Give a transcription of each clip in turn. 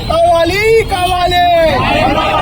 Ao Ali Cavaleiro!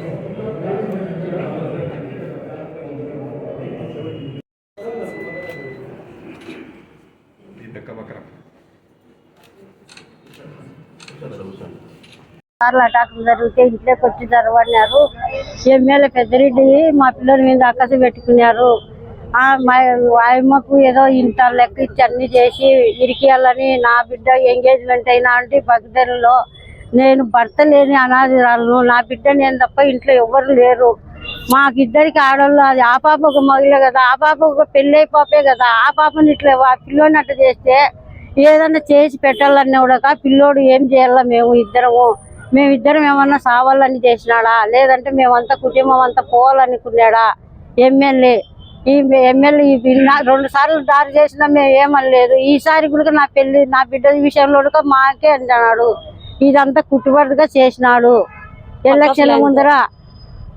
కార్లు అటాకులు జరిగితే ఇంట్లోకి వచ్చి జరవడినారు ఎమ్మెల్యే పెద్దరెడ్డి మా పిల్లల మీద అక్కసి పెట్టుకున్నారు. ఆ మా ఆయమ్మకు ఏదో ఇంత లెక్క ఇచ్చి అన్ని చేసి ఇరికియాలని నా బిడ్డ ఎంగేజ్మెంట్ అయినా అంటే భక్తులలో నేను భర్త లేని అనాథరాలను నా బిడ్డ నేను తప్ప ఇంట్లో ఎవరు లేరు. మాకిద్దరికి ఆడవాళ్ళు అది ఆ పాప ఒక మగిలే కదా ఆ పాప ఒక పెళ్ళి అయిపోపే కదా. ఆ పాపని ఇట్లా పిల్లోనట్టు చేస్తే ఏదన్నా చేసి పెట్టాలన్నా కూడా పిల్లోడు ఏం చేయాలా మేము ఇద్దరము? మేమిద్దరం ఏమన్నా సావాలని చేసినాడా? లేదంటే మేమంతా కుటుంబం అంతా పోవాలనుకున్నాడా? ఎమ్మెల్యే ఈ ఎమ్మెల్యే రెండు సార్లు దారి చేసినా మేము ఏమనలేదు. ఈసారి కూడా నా పెళ్ళి నా బిడ్డ విషయంలో కూడా మాకే అంటున్నాడు. ఇదంతా కుట్టుబడిగా చేసినాడు. ఎలక్షన్ ముందర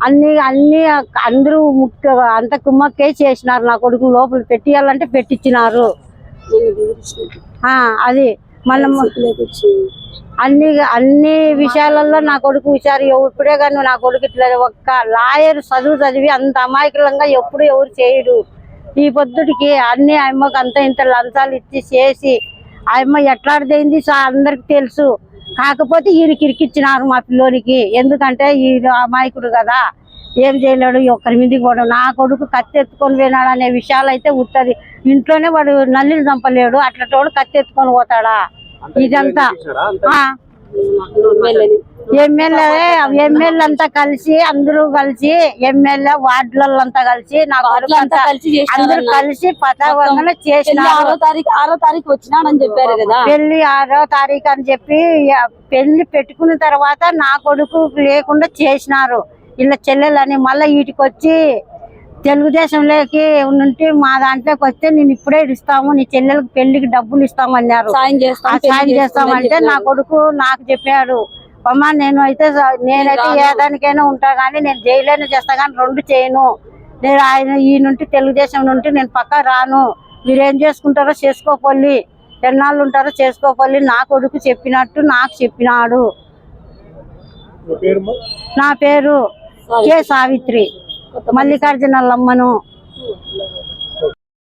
అన్ని అన్ని అందరూ ముఖ్య అంత కుమ్మక్కే చేసినారు నా కొడుకు లోపల పెట్టియాలంటే పెట్టించినారు అది. మనం అన్ని అన్ని విషయాలలో నా కొడుకు విషయాలు ఎవ- ఇప్పుడే కానీ నా కొడుకు ఇట్లా ఒక్క లాయర్ చదువు చదివి అంత అమాయకులంగా ఎప్పుడు ఎవరు చేయడు ఈ పొద్దుటికి అన్ని అమ్మకు అంత ఇంత లంచాలు ఇచ్చి చేసి ఆ అమ్మ సో అందరికి తెలుసు. కాకపోతే ఈయన కిరికిచ్చినారు మా పిల్లోనికి. ఎందుకంటే ఈయన అమాయకుడు కదా. ఏం చేయలేడు ఒక్కరి మీదకి పోవడం నా కొడుకు కత్తి ఎత్తుకొని పోయినాడు అనే విషయాలు అయితే ఉంటది ఇంట్లోనే వాడు నల్లిని చంపలేడు అట్లటోడు కత్తి ఎత్తుకొని పోతాడా ఇదంతా. ఆ. ఎమ్మెల్యే ఎమ్మెల్యే అంతా కలిసి అందరూ కలిసి ఎమ్మెల్యే వార్డులంతా కలిసి నా కొడుకు అంతా కలిసి చేసినారన్న. అందరూ కలిసి పెళ్ళి చేసినారు ఆరో తారీఖు ఆరో తారీఖు వచ్చినాడని చెప్పారు కదా. పెళ్ళి ఆరో తారీఖు అని చెప్పి పెళ్ళి పెట్టుకున్న తర్వాత నా కొడుకు లేకుండా చేసినారు. ఇలా చెల్లెలని మళ్ళీ వీటికి వచ్చి తెలుగుదేశంలోకి ఉంటే మా దాంట్లోకి వస్తే నేను ఇప్పుడే ఇస్తాము నీ చెల్లెలకు పెళ్ళికి డబ్బులు ఇస్తాము అన్నారు. సాయం చేస్తామంటే నా కొడుకు నాకు చెప్పాడు అమ్మా నేను అయితే నేనైతే ఏ దానికైనా ఉంటా కానీ నేను జైలైనా చేస్తా కానీ రెండు చేయను. నేను ఆయన ఈ నుండి తెలుగుదేశం నుండి నేను పక్క రాను. మీరేం చేసుకుంటారో చేసుకోపోల్లి. ఎన్నాళ్ళు ఉంటారో చేసుకోపోల్లి. నా కొడుకు చెప్పినట్టు నాకు చెప్పినాడు. నా పేరు కె సావిత్రి. మల్లికార్జున లమ్మను